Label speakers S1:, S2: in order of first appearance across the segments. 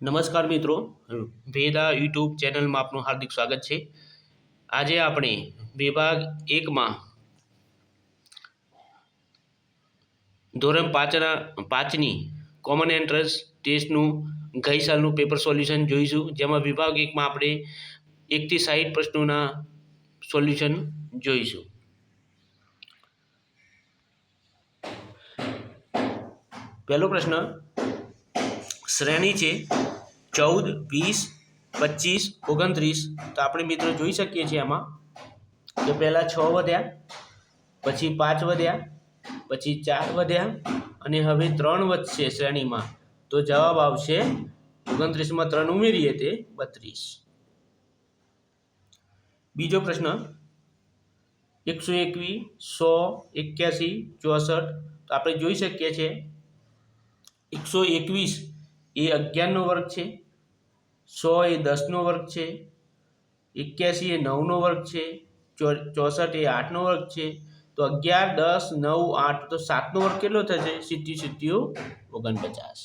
S1: નમસ્કાર મિત્રો. વેદા યુટ્યુબ ચેનલમાં આપનું હાર્દિક સ્વાગત છે. આજે આપણે વિભાગ એકમાં ધોરણ પાંચના પાંચની કોમન એન્ટ્રન્સ ટેસ્ટનું ગઈ સાલનું પેપર સોલ્યુશન જોઈશું. જેમાં વિભાગ એકમાં આપણે એકથી સાઠ પ્રશ્નોના સોલ્યુશન જોઈશું. પહેલો પ્રશ્ન શ્રેણી છે ચૌદ, વીસ, પચીસ, ઓગણત્રીસ. તો આપણે મિત્રો જોઈ શકીએ છીએ આમાં કે પહેલાં છ વધ્યા, પછી પાંચ વધ્યા, પછી ચાર વધ્યા અને હવે ત્રણ વધશે શ્રેણીમાં. તો જવાબ આવશે ઓગણત્રીસમાં ત્રણ ઉમેરીએ તે બત્રીસ. બીજો પ્રશ્ન, એકસો એકવીસ સો, એક્યાસી, ચોસઠ. તો આપણે જોઈ શકીએ છીએ. એકસો એકવીસ એ અગિયારનો વર્ગ છે. સો એ દસનો વર્ગ છે, એક્યાસી એ નવનો વર્ગ છે ચોસઠ એ આઠનો વર્ગ છે, તો અગિયાર, દસ, નવ, આઠ, તો સાતનો વર્ગ કેટલો થશે? સિત્યુ સિત્યુ ઓગણપચાસ.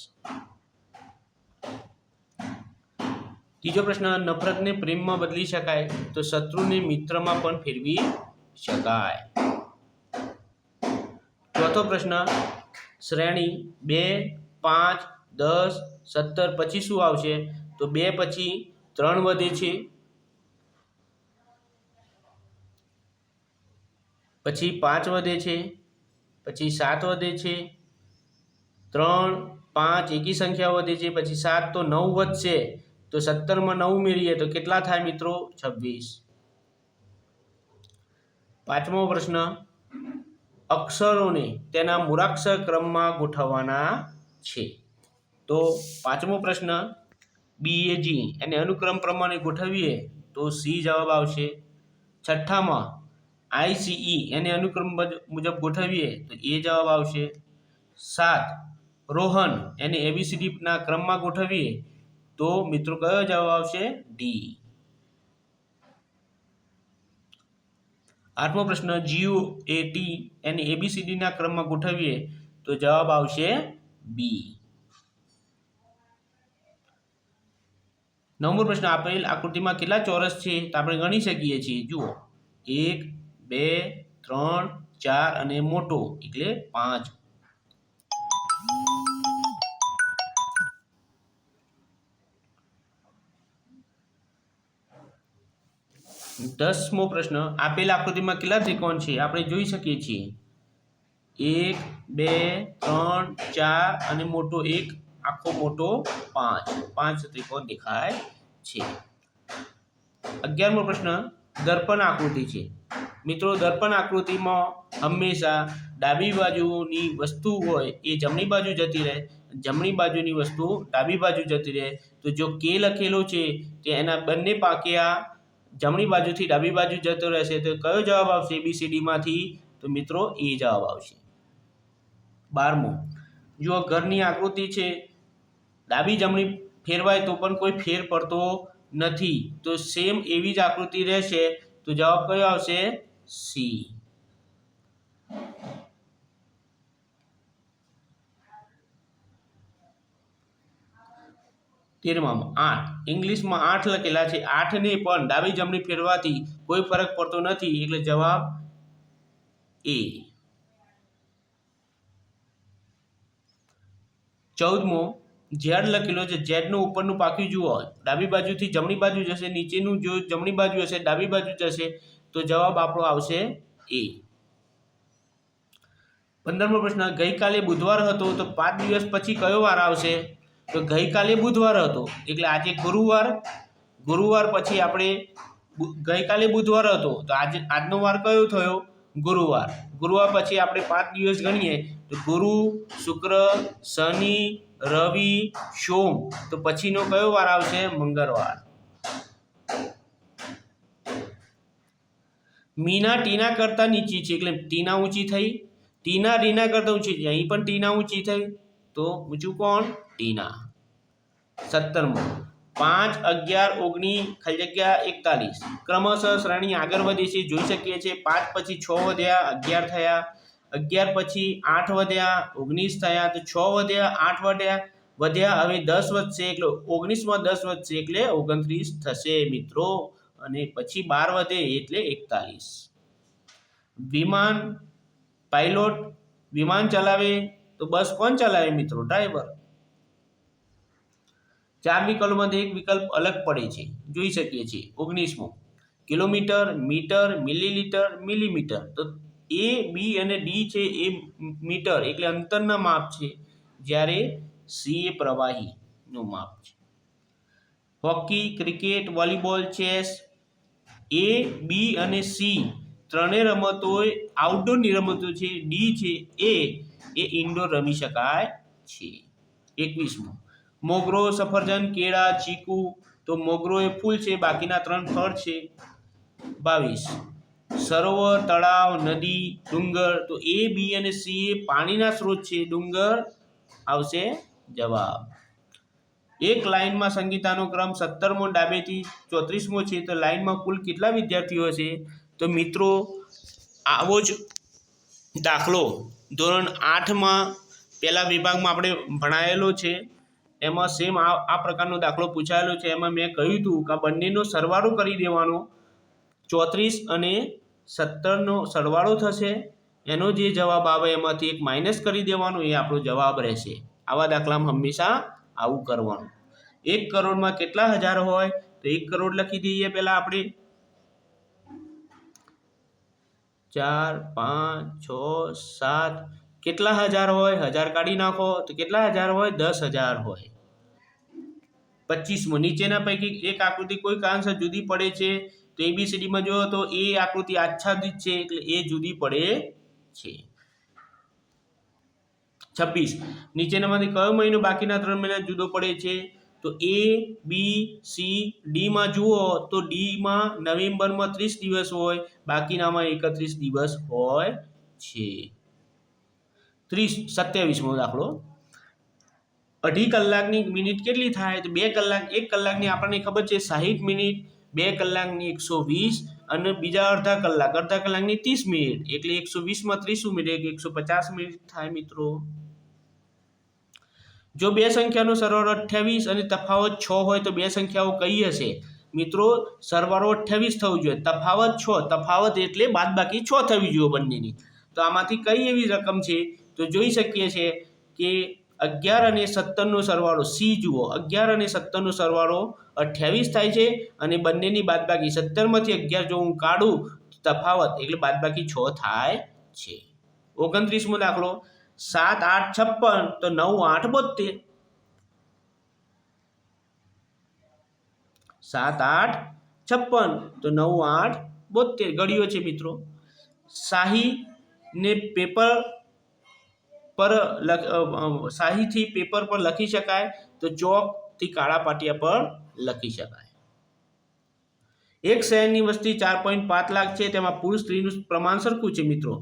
S1: ત્રીજો પ્રશ્ન, નફરતને પ્રેમમાં બદલી શકાય તો શત્રુને મિત્રમાં પણ ફેરવી શકાય. ચોથો પ્રશ્ન, શ્રેણી બે, પાંચ, દસ, સત્તર પછી શું આવશે? તો બે પછી ત્રણ વધે છે. પછી પાંચ વધે છે. પછી સાત વધે છે. ત્રણ, પાંચ એકી સંખ્યા વધે છે. પછી સાત તો નવ વધશે. તો સત્તરમાં નવ મેળવીએ તો કેટલા થાય મિત્રો? છવ્વીસ. પાંચમો પ્રશ્ન. અક્ષરોને તેના મૂળાક્ષર ક્રમમાં ગોઠવવાના છે. તો પાંચમો પ્રશ્ન. બી એ જી એને અનુક્રમ પ્રમાણે ગોઠવીએ તો સી જવાબ આવશે. છઠ્ઠામાં આઈસીઈ એને અનુક્રમ મુજ- મુજબ ગોઠવીએ તો એ જવાબ આવશે. સાત, રોહન એને એબીસીડીના ક્રમમાં ગોઠવીએ તો મિત્રો કયો જવાબ આવશે? ડી. આઠમો પ્રશ્ન જીઓ એ ટી એને એબીસીડીના ક્રમમાં ગોઠવીએ તો જવાબ આવશે બી. નવમો પ્રશ્ન, આપેલ આકૃતિમાં કેટલા ચોરસ છે તો આપણે ગણી શકીએ છીએ. જુઓ. એક, બે, ત્રણ, ચાર અને મોટો, એટલે પાંચ. દસમો પ્રશ્ન, આપેલ આકૃતિમાં કેટલા ત્રિકોણ છે? આપણે જોઈ શકીએ છીએ. એક, બે, ત્રણ, ચાર અને મોટો એક, આખો મોટો પાંચ. પાંચ ત્રિકોણ દેખાય છે. અગિયારમો પ્રશ્ન, દર્પણ આકૃતિ છે. મિત્રો, દર્પણ આકૃતિમાં હંમેશા ડાબી બાજુની વસ્તુ હોય એ જમણી બાજુ જતી રહે, જમણી બાજુની વસ્તુ ડાબી બાજુ જતી રહે. તો જો કે લખેલો છે તો એના બંને પાકિયા જમણી બાજુથી ડાબી બાજુ જતો રહેશે, તો કયો જવાબ આવશે? એબીસીડીમાંથી તો મિત્રો, એ જવાબ આવશે. બારમો જો ઘરની આકૃતિ છે, ડાબી જમણી ફેરવાય તો પણ કોઈ ફેર પડતો નથી. તો સેમ એવી જ આકૃતિ રહેશે. તો જવાબ કયો આવશે? સી તેરમામાં આઠ. ઇંગ્લિશમાં આઠ લખેલા છે. આઠને પણ ડાબી જમણી ફેરવાથી કોઈ ફરક પડતો નથી. એટલે જવાબ એ ચૌદમો ઝેડ લખેલો છે. ઝેડનું ઉપરનું પાક્યું જુઓ. ડાબી બાજુથી જમણી બાજુ જશે. નીચેનું જો જમણી બાજુ હશે, ડાબી બાજુ જશે, તો જવાબ આપણો આવશે એ. પંદરમો પ્રશ્ન. ગઈકાલે બુધવાર હતો, તો પાંચ દિવસ પછી કયો વાર આવશે? તો ગઈકાલે બુધવાર હતો. એટલે આજે ગુરુવાર. ગુરુવાર પછી આપણે ગઈકાલે બુધવાર હતો. તો આજે, આજનો વાર કયો થયો? ગુરુવાર. ગુરુવાર પછી આપણે પાંચ દિવસ ગણીએ. ગુરુ, શુક્ર, શનિ, રવિ, સોમ. તો પછીનો કયો વાર આવશે? મંગળવાર. મીના ટીના કરતાં નીચી છે, એટલે ટીના ઊંચી થઈ. ટીના રીના કરતાં ઊંચી છે, અહીં પણ ટીના ઊંચી થઈ. તો ઊંચું કોણ? ટીના. સત્તરમો. પાંચ અગિયાર ઓગણીસ ખાલી જગ્યા એકતાલીસ. ક્રમશઃ શ્રેણી આગળ વધી છે, જોઈ શકીએ છીએ. પાંચ પછી છ વધ્યા, અગિયાર થયા. અગિયાર પછી આઠ વધ્યા, ઓગણીસ થયા તો છ વધ્યા, આઠ વધ્યા વધ્યા હવે દસ વધશે એટલે ઓગણીસમાં દસ વધશે એટલે ઓગણત્રીસ થશે મિત્રો. અને પછી બાર વધે એટલે એકતાલીસ. વિમાન પાઇલોટ વિમાન ચલાવે તો બસ કોણ ચલાવે મિત્રો? ડ્રાઈવર ચાર વિકલ્પોમાંથી એક વિકલ્પ અલગ પડે છે. જોઈ શકીએ છીએ. ઓગણીસમો. Kilometre, metre, millilitre, millimetre. તો એ, બી અને ડી છે એ મીટર એટલે અંતરના માપ છે, જ્યારે સી એ પ્રવાહીનું માપ છે. Hockey, cricket, volleyball, chess, A, B અને સી ત્રણેય રમતો આઉટડોરની રમતો છે, ડી છે એ એ ઇન્ડોર રમી શકાય છે. એકવીસમો. મોગરો, સફરજન, કેળા, ચીકુ, તો મોગરો એ ફૂલ છે, બાકીના ત્રણ ફળ છે. બાવીસ. સરોવર, તળાવ, નદી, ડુંગર, તો એ, બી અને સી એ પાણીના સ્ત્રોત છે. ડુંગર આવશે જવાબ. એક લાઇનમાં સંગીતાનો ક્રમ સત્તરમો, ડાબેથી ચોત્રીસમો છે. તો લાઇનમાં કુલ કેટલા વિદ્યાર્થીઓ છે તો મિત્રો, આવો જ દાખલો. ધોરણ આઠમાં પહેલા વિભાગમાં આપણે ભણાયેલો છે. એમાં સેમ આ આ પ્રકારનો દાખલો પૂછાયેલો છે. એમાં મેં કહ્યું હતું કે બંનેનો સરવાળો કરી દેવાનો. ચોત્રીસ અને સત્તરનો સરવાળો થશે. એનો જે જવાબ આવે એમાંથી એક માઇનસ કરી દેવાનો, એ આપણો જવાબ રહેશે. આવા દાખલામાં હંમેશા આવું કરવાનું. એક કરોડમાં કેટલા હજાર હોય? તો એક કરોડ લખી દઈએ પહેલાં આપણે. ચાર, પાંચ, છ, સાત. કેટલા હજાર હોય? હજાર કાઢી નાખો. તો કેટલા હજાર હોય? દસ હજાર હોય. પચીસમો. નીચેના પૈકી એક આકૃતિ કોઈ કારણસર જુદી પડે છે. તો એબીસીડીમાં જો તો એ આકૃતિ આચ્છાદિત છે એટલે એ જુદી પડે છે. છવ્વીસ. નીચેનામાંથી કયો મહિનો બાકીના ત્રણ મહિના જુદો પડે છે? તો એ બી સી ડીમાં જુઓ તો ડીમાં નવેમ્બરમાં ત્રીસ દિવસ હોય, બાકીનામાં એકત્રીસ દિવસ હોય છે. ત્રીસ. સત્યાવીસમો દાખલો. અઢી કલાકની મિનિટ કેટલી થાય? તો બે કલાક, એક કલાકની આપણને ખબર છે સાહીઠ મિનિટ. બે કલાકની એકસો વીસ અને બીજા અડધા કલાક, અડધા કલાકની ત્રીસ મિનિટ. એટલે એકસો વીસમાં ત્રીસ મિનિટ એકસો પચાસ મિનિટ થાય મિત્રો. જો બે સંખ્યાનો સરવાળો અઠ્યાવીસ અને તફાવત છ હોય તો બે સંખ્યાઓ કઈ હશે? મિત્રો, સરવાળો અઠ્યાવીસ થવું જોઈએ. તફાવત છ, તફાવત એટલે બાદબાકી છ થવી જોઈએ બંનેની. તો આમાંથી કઈ એવી રકમ છે? તો જોઈ શકીએ છીએ કે અગિયાર અને સત્તરનો સરવાળો, સી જુઓ. અગિયાર અને સત્તરનો સરવાળો અઠ્યાવીસ થાય છે અને બંનેની બાદબાકી સત્તરમાંથી અગિયાર જો હું કાઢું તફાવત એટલે બાદબાકી છ થાય છે. ઓગણત્રીસમો દાખલો. સાત, આઠ, છપ્પન, તો નવ, આઠ બોતેર સાત, આઠ, છપ્પન, તો નવ, આઠ બોતેર ગળ્યો છે મિત્રો. શાહી ને પેપર પર શાહીથી પેપર પર લખી શકાય તો ચોકથી કાળા પાટિયા પર લખી શકાય. એક શહેરની વસ્તી ચાર પોઈન્ટ પાંચ લાખ છે, તેમાં પુરુષ સ્ત્રીનું પ્રમાણ સરખું છે મિત્રો.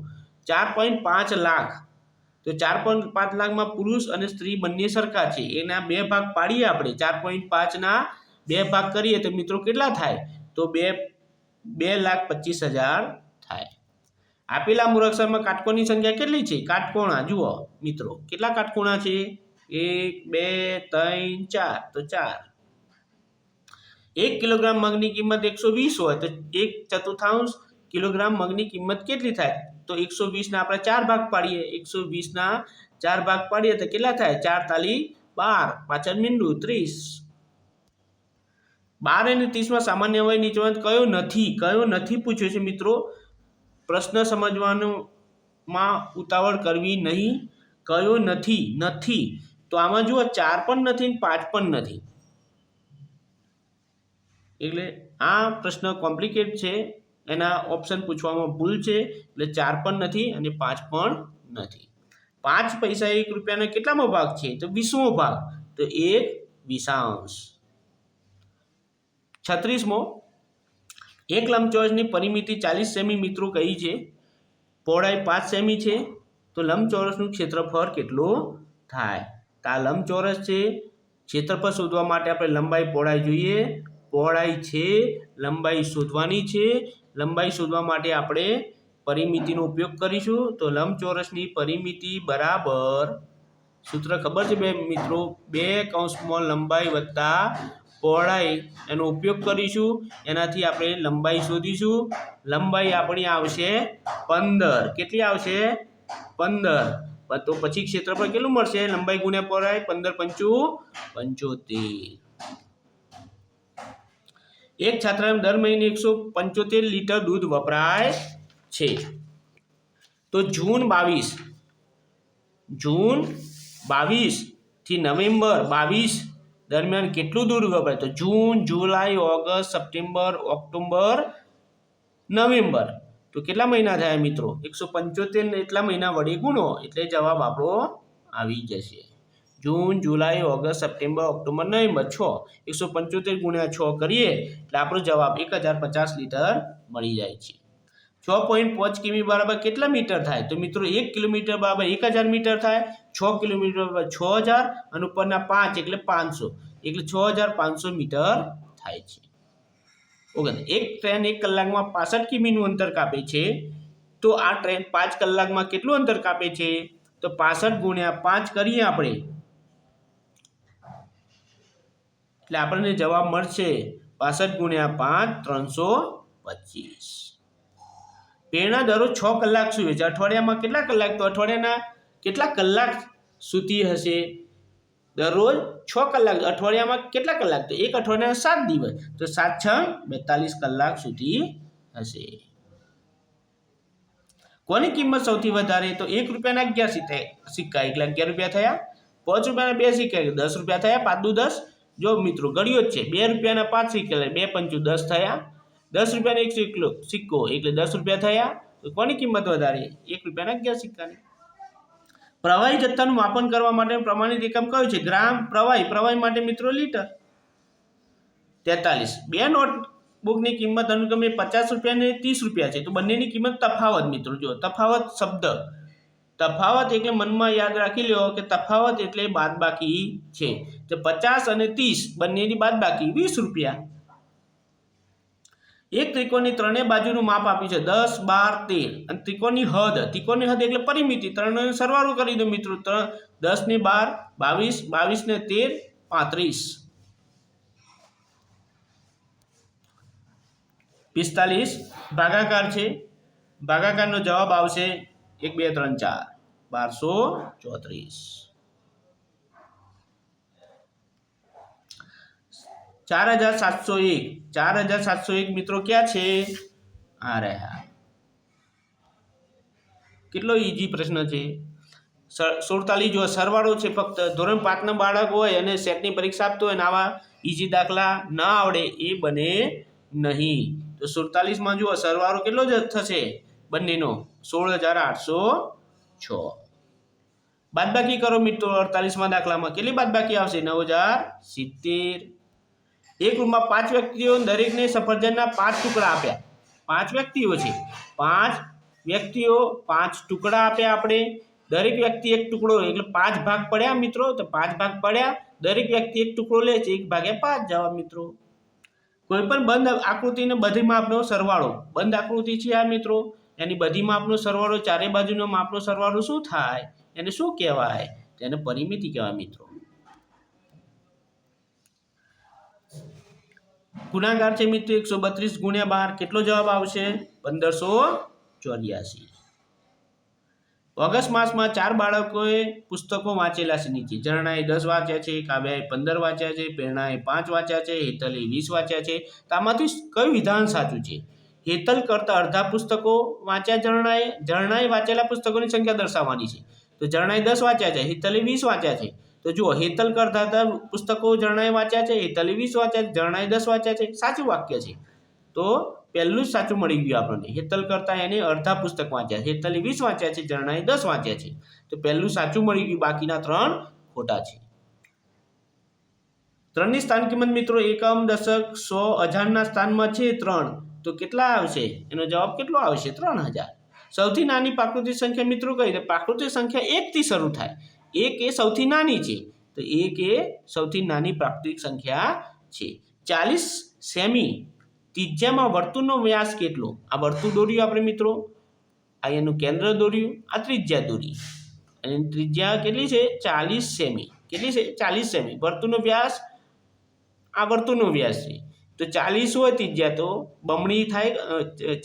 S1: ચાર પોઈન્ટ પાંચ લાખ. તો ચાર પોઈન્ટ પાંચ લાખમાં પુરુષ અને સ્ત્રી બંને સરખા છે. એના બે ભાગ પાડીએ આપણે. ચાર પોઈન્ટ પાંચના બે ભાગ કરીએ તો મિત્રો કેટલા થાય? તો બે બે લાખ પચીસ હજાર થાય. આપેલા મૂળાક્ષરમાં કાટકોણની સંખ્યા કેટલી છે? કાટકોણા, જુઓ, મિત્રો, કેટલા કાટકોણા છે? એક, બે, ત્રણ, ચાર. તો ચાર. એક કિલોગ્રામ મગની કિંમત એકસો વીસ હોય તો એક ચતુર્થાંશ કિલોગ્રામ મગની કિંમત કેટલી થાય? તો એકસો વીસના આપણે ચાર ભાગ પાડીએ. એકસો વીસના ચાર ભાગ પાડીએ તો કેટલા થાય? ચાર તાલી બાર. પાછળ મીંડું, ત્રીસ. બાર અને ત્રીસમાં સામાન્ય વય નીચેમાં કયો નથી? કયો નથી પૂછ્યો છે મિત્રો? પ્રશ્ન સમજવાનું માં ઉતાવળ કરવી નહીં, કયો નથી નથી. તો આમાં જુઓ, ચાર પણ નથી ને પાંચ પણ નથી. એટલે આ પ્રશ્ન કોમ્પ્લિકેટ છે, એના ઓપ્શન પૂછવામાં ભૂલ છે, એટલે ચાર પણ નથી અને પાંચ પણ નથી. પાંચ પૈસા એક રૂપિયાનો કેટલામો ભાગ છે? તો વીસમો ભાગ. તો એક વિષાંશ છત્રીસમો એક લંબચોરસની પરિમિતિ ચાલીસ સેમી મિત્રો કહી છે? પહોળાઈ પાંચ સેમી છે. તો લંબચોરસનું ક્ષેત્રફળ કેટલું થાય? તો આ લંબચોરસ છે, ક્ષેત્રફળ શોધવા માટે આપણે લંબાઈ પહોળાઈ જોઈએ. પહોળાઈ છે, લંબાઈ શોધવાની છે. લંબાઈ શોધવા માટે આપણે પરિમિતિનો ઉપયોગ કરીશું. તો લંબચોરસની પરિમિતિ બરાબર, સૂત્ર ખબર છે બે મિત્રો? બે કૌંસમાં લંબાઈ વત્તા પહોળાઈ એનો ઉપયોગ કરીશું. એનાથી આપણે લંબાઈ શોધીશું. લંબાઈ આપણી આવશે પંદર. કેટલી આવશે? પંદર. તો પછી ક્ષેત્રફળ કેટલું મળશે? લંબાઈ ગુણ્યા પહોળાઈ પંદર પંચુ પંચોતેર. એક છાત્રાલયમાં દર મહિને એકસો પંચોતેર લીટર દૂધ વપરાય છે. તો જૂન બાવીસ. જૂન બાવીસથી નવેમ્બર બાવીસ દરમિયાન કેટલું દૂર વપરાય તો June, July, August, September October November. તો કેટલા મહિના થયા મિત્રો? એકસો પંચોતેર એટલા મહિના વડે ગુણો, એટલે જવાબ આપણો આવી જશે. June, July, August, September October November, છ. એકસો પંચોતેર ગુણ્યા છ કરીએ, એટલે આપણો જવાબ એક હજાર પચાસ લીટર મળી જાય છે. છ પોઈન્ટ પાંચ કિમી બરાબર કેટલા મીટર થાય? તો મિત્રો એક કિલોમીટર બરાબર એક હજાર મીટર થાય. છ કિલોમીટર છ હજાર અને ઉપરના પાંચ એટલે પાંચસો. એટલે છ હજાર પાંચસો મીટર થાય છે. ઓકે એક ટ્રેન એક કલાકમાં પાસઠ કિમીનું અંતર કાપે છે. તો આ ટ્રેન પાંચ કલાકમાં કેટલું અંતર કાપે છે? તો પાસઠ ગુણ્યા પાંચ કરીએ આપણે. એટલે આપણને જવાબ મળશે પાસઠ ગુણ્યા પાંચ ત્રણસો પચીસ. પ્રેરણા દરરોજ છ કલાક સૂવે છે. અઠવાડિયામાં કેટલા કલાક? તો અઠવાડિયાના કેટલા કલાક સૂતી હશે? દરરોજ છ કલાક, અઠવાડિયામાં કેટલા કલાક? તો એક અઠવાડિયાના સાત દિવસ. તો સાત છ બેતાલીસ કલાક સુધી હશે. કોની કિંમત સૌથી વધારે? તો એક રૂપિયાના અગિયાર સિક્કા સિક્કા. એટલે અગિયાર રૂપિયા થયા. પાંચ રૂપિયાના બે સિક્કા. એટલે દસ રૂપિયા થયા. પાંચ દુ દસ. જો મિત્રો ગળ્યો જ છે. બે રૂપિયાના પાંચ સિક્કા એટલે બે પંચું દસ થયા. દસ રૂપિયાનો એક સિક્કો સિક્કો. એટલે દસ રૂપિયા થયા. તો કોની કિંમત વધારે? એક રૂપિયાના અગિયાર સિક્કાની. પ્રવાહી જથ્થાનું માપન કરવા માટે પ્રમાણિત એકમ કયું છે? ગ્રામ, પ્રવાહી પ્રવાહી માટે મિત્રો લીટર. તેતાલીસ. બે નોટબુકની કિંમત અનુક્રમે પચાસ રૂપિયા અને ત્રીસ રૂપિયા છે. તો બંનેની કિંમત તફાવત મિત્રો જો તફાવત શબ્દ. તફાવત એટલે મનમાં યાદ રાખી લ્યો કે તફાવત એટલે બાદબાકી છે. તો પચાસ અને ત્રીસ બંનેની બાદબાકી વીસ રૂપિયા. એક ત્રિકોણની ત્રણેય બાજુનું માપ આપ્યું છે દસ, બાર, તેર. અને ત્રિકોણની હદ ત્રિકોણની હદ એટલે પરિમિતિ. ત્રણનો સરવાળો કરી દો મિત્રો. ત્રણ દસ ને બાર, બાવીસ બાવીસ ને તેર, પાંત્રીસ. પિસ્તાલીસ ભાગાકાર છે. ભાગાકારનો જવાબ આવશે એક, બે, ત્રણ, ચાર. બારસો ચોત્રીસ. ચાર હજાર સાતસો એક. ચાર હજાર સાતસો એક મિત્રો ક્યાં છે? આ રહ્યા. કેટલો ઈજી પ્રશ્ન છે. સુડતાલીસ જો સરવાળો છે ફક્ત. ધોરણ પાંચના બાળક હોય અને સેટની પરીક્ષા આપતો હોય ને આવા ઈજી દાખલા ના આવડે, એ બને નહીં. તો સુડતાલીસમાં જુઓ, સરવાળો કેટલો જ થશે? બંનેનો. સોળ હજાર આઠસો છ. બાદબાકી કરો મિત્રો, અડતાલીસમાં દાખલામાં. કેટલી બાદબાકી આવશે? નવ હજાર સિત્તેર. એક રૂમમાં પાંચ વ્યક્તિઓ દરેકને સફરજનના પાંચ ટુકડા આપ્યા. પાંચ વ્યક્તિઓ છે. પાંચ વ્યક્તિઓ પાંચ ટુકડા આપ્યા આપણે. દરેક વ્યક્તિ એક ટુકડો, એટલે પાંચ ભાગ પડ્યા મિત્રો, તો પાંચ ભાગ પડ્યા. દરેક વ્યક્તિ એક ટુકડો લે છે, એક ભાગે પાંચ. જવાબ મિત્રો. કોઈ પણ બંધ આકૃતિને બધી માપનો સરવાળો. બંધ આકૃતિ છે આ મિત્રો. એની બધી માપનો સરવાળો, ચારે બાજુનો માપનો સરવાળો શું થાય? એને શું કહેવાય? તેને પરિમિતિ કહેવાય મિત્રો. ગુણાકાર છે મિત્રો, એકસો બત્રીસ ગુણ્યા બાર. કેટલો જવાબ આવશે? પંદરસો ચોર્યાસી. ઓગસ્ટ માસમાં ચાર બાળકોએ પુસ્તકો વાંચેલા છે નીચે. ઝરણાએ દસ વાંચ્યા છે, કાવ્યાએ પંદર વાંચ્યા છે, પ્રેરણાએ પાંચ વાંચ્યા છે, હેતલે વીસ વાંચ્યા છે. તો આમાંથી કયું વિધાન સાચું છે? હેતલ કરતાં અડધા પુસ્તકો વાંચ્યા, ઝરણાએ ઝરણાએ વાંચેલા પુસ્તકોની સંખ્યા દર્શાવવાની છે. તો ઝરણાએ દસ વાંચ્યા છે, હેતલે વીસ વાંચ્યા છે. તો જુઓ, હેતલ કરતા પુસ્તકો જણાએ વાંચ્યા છે, હેતલે વીસ વાંચ્યા છે, જણાએ દસ વાંચ્યા છે, સાચું વાક્ય છે. તો પહેલું જ સાચું મળી ગયું આપણને. હેતલ કરતાં એને અડધા પુસ્તક વાંચ્યા હેતલે વીસ વાંચ્યા છે, જણાએ દસ વાંચ્યા છે. તો પહેલું સાચું મળી ગયું, બાકીના ત્રણ ખોટા છે. ત્રણની સ્થાન કિંમત મિત્રો એકમ, દશક, સો હજારના સ્થાનમાં છે ત્રણ. તો કેટલા આવશે? એનો જવાબ કેટલો આવશે? ત્રણ હજાર. સૌથી નાની પ્રાકૃતિક સંખ્યા મિત્રો તો પ્રાકૃતિક સંખ્યા એકથી શરૂ થાય. એક એ સૌથી નાની છે. તો એક એ સૌથી નાની પ્રાકૃતિક સંખ્યા છે. ચાલીસ સેમી ત્રિજ્યામાં વર્તુળનો વ્યાસ કેટલો? આ વર્તુળ દોર્યું આપણે મિત્રો. આ એનું કેન્દ્ર દોર્યું. આ ત્રિજ્યા દોરી. અને ત્રિજ્યા કેટલી છે? ચાલીસ સેમી. કેટલી છે? ચાલીસ સેમી. વર્તુળનો વ્યાસ? આ વર્તુળનો વ્યાસ છે. તો ચાલીસ હોય ત્રિજ્યા તો બમણી થાય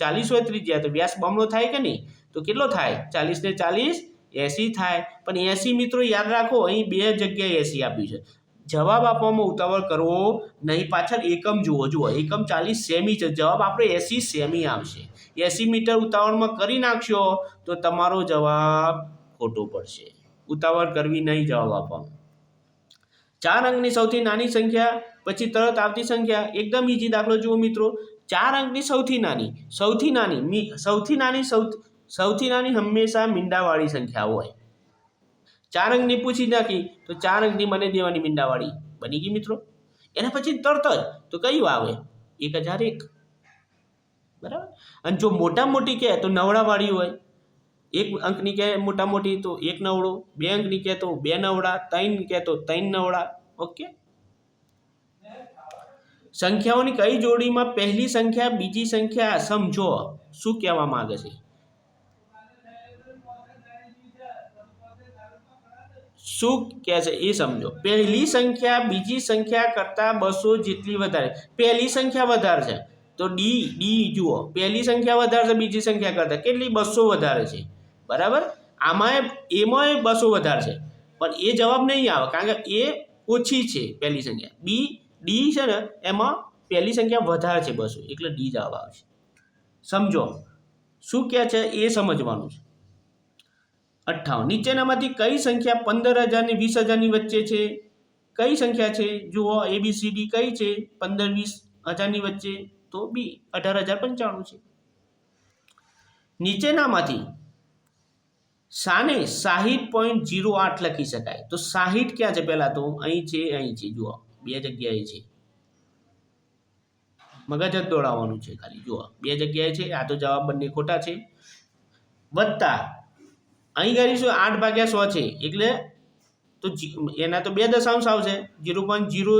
S1: ચાલીસ હોય ત્રિજ્યા તો વ્યાસ બમણો થાય કે નહીં? તો કેટલો થાય? ચાલીસ ને ચાલીસ એંસી થાય. પણ એસી મિત્રો યાદ રાખો, અહીં બે જગ્યાએ એસી આપ્યું છે. જવાબ આપવામાં ઉતાવળ કરવો નહીં, પાછળ એકમ જુઓ જુઓ. એકમ ચાલીસ સેમી છે. જવાબ આપણે એસી સેમી આવશે એંસી મીટર ઉતાવળમાં કરી નાખશો તો તમારો જવાબ ખોટો પડશે. ઉતાવળ કરવી નહીં જવાબ આપવામાં. ચાર અંકની સૌથી નાની સંખ્યા, પછી તરત આવતી સંખ્યા. એકદમ ઈજી દાખલો જુઓ મિત્રો. ચાર અંકની સૌથી નાની સૌથી નાની સૌથી નાની સૌથી સૌથી નાની હંમેશા મીંડાવાળી સંખ્યા હોય. ચાર અંકની પૂછી નાખી, તો ચાર અંકની મને દેવાની મીંડાવાળી બની ગઈ મિત્રો. એના પછી તરત જ, તો કયું આવે? એક હજાર એક. બરાબર? અને જો મોટા મોટી કહે, તો નવડાવાળી હોય. એક અંકની કહે મોટા મોટી તો એક નવડો. બે અંકની કહે, તો બે નવડા. ત્રણ કહે, તો ત્રણ નવડા. ઓકે? સંખ્યાઓની કઈ જોડીમાં પહેલી સંખ્યા, બીજી સંખ્યા સમજો. શું કહેવા માંગે છે? શું કહે છે એ સમજો. પહેલી સંખ્યા બીજી સંખ્યા કરતાં બસો જેટલી વધારે. પહેલી સંખ્યા વધારે છે. તો ડી ડી જુઓ. પહેલી સંખ્યા વધારે છે, બીજી સંખ્યા કરતાં. કેટલી? બસો વધારે છે. બરાબર? આમાં એમાંય બસો વધારે છે. પણ એ જવાબ નહીં આવે, કારણ કે એ ઓછી છે પહેલી સંખ્યા. બી ડી છે ને, એમાં પહેલી સંખ્યા વધારે છે બસો. એટલે ડી જવાબ આવશે. સમજો. શું કહે છે? એ સમજવાનું છે. અઠ્ઠાવન. નીચેનામાંથી કઈ સંખ્યા પંદર હજારની, વીસ હજારની વચ્ચે છે? કઈ સંખ્યા છે? જુઓ એ બી સી ડી કઈ છે? પંદર, વીસ હજારની વચ્ચે. તો બી અઢાર હજાર પંચાણું છે. નીચેનામાંથી સાને સાહીઠ પોઈન્ટ જીરો આઠ લખી શકાય. તો સાહીઠ ક્યાં છે પહેલાં તો? અહીં છે અહીં છે. જુઓ, બે જગ્યાએ છે. મગજ જ દોડાવવાનું છે ખાલી. જુઓ, બે જગ્યાએ છે. આ તો જવાબ બંને ખોટા છે. વત્તા અહીં કરીશું આઠ ભાગ્યા સો છે. એટલે તો એના તો બે દશાંશ આવશે. જીરો પોઈન્ટ જીરો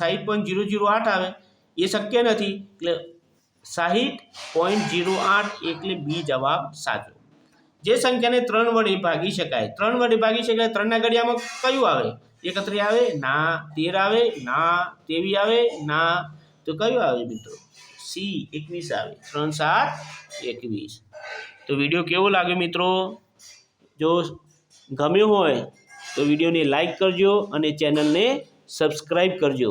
S1: સાહીઠ પોઈન્ટ જીરો જીરો આઠ આવે. એ શક્ય નથી. એટલે સાહીઠ પોઈન્ટ જીરો આઠ એટલે બી જવાબ સાચો. જે સંખ્યાને ત્રણ વડે ભાગી શકાય. ત્રણ વડે ભાગી શકાય ત્રણના ઘડિયામાં કયું આવે? એકત્રી આવે, ના, તેર આવે, ના, તેવી આવે, ના. તો કયું આવે મિત્રો? સી એકવીસ આવે. ત્રણ સાત એકવીસ. તો વીડિયો કેવો લાગ્યો મિત્રો? જો ગમ્યો હોય તો વિડીયોને લાઈક કરજો અને ચેનલને સબસ્ક્રાઈબ કરજો.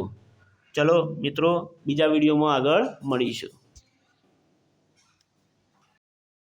S1: ચલો મિત્રો, બીજા વિડીયોમાં આગળ મળીશું.